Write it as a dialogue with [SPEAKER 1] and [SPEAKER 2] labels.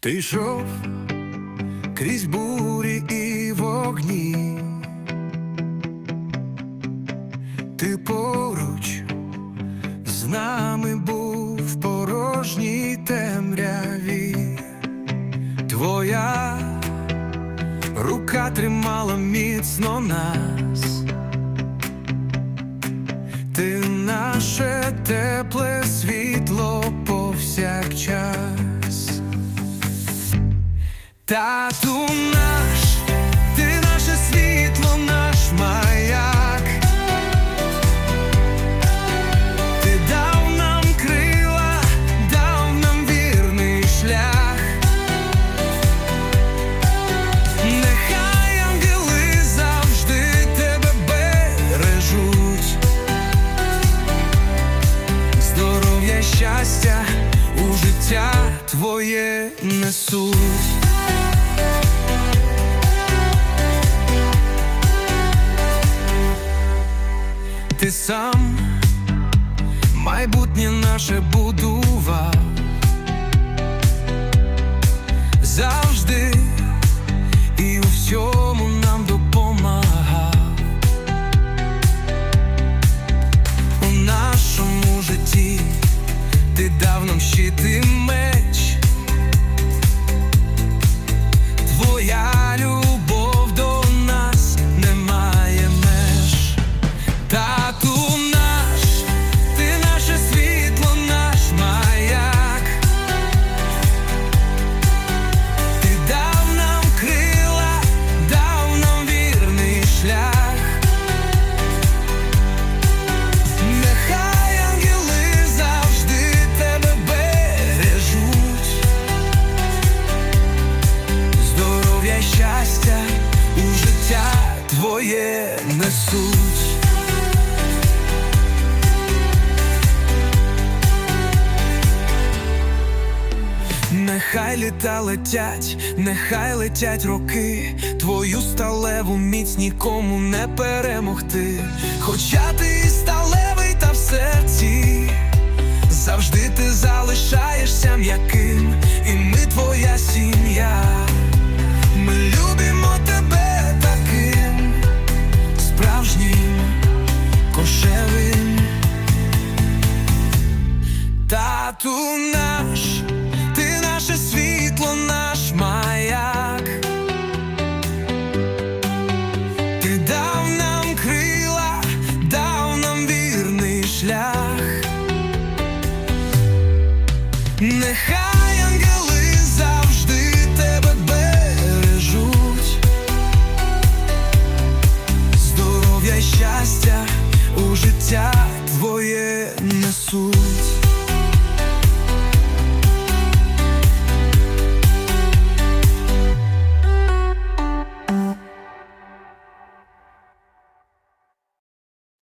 [SPEAKER 1] Ти йшов крізь бурі і вогні, ти поруч з нами був в порожній темряві, твоя рука тримала міцно нас, ти наше тепле Тату наш, ти наше світло, наш маяк. Ти дав нам крила, дав нам вірний шлях. Нехай ангели завжди тебе бережуть. Здоров'я, щастя у життя твоє несуть. Ти сам. Майбутнє наше будував. Завжди і у всьому нам допомагав. У нашому житті ти дав нам щит і твоє несуть. Нехай літа летять, нехай летять роки, твою сталеву міць нікому не перемогти. Хоча ти сталевий та в серці, тату наш, ти наше світло, наш маяк, ти дав нам крила, дав нам вірний шлях, нехай ангели завжди тебе бережуть, здоров'я щастя у життя твоє несуть.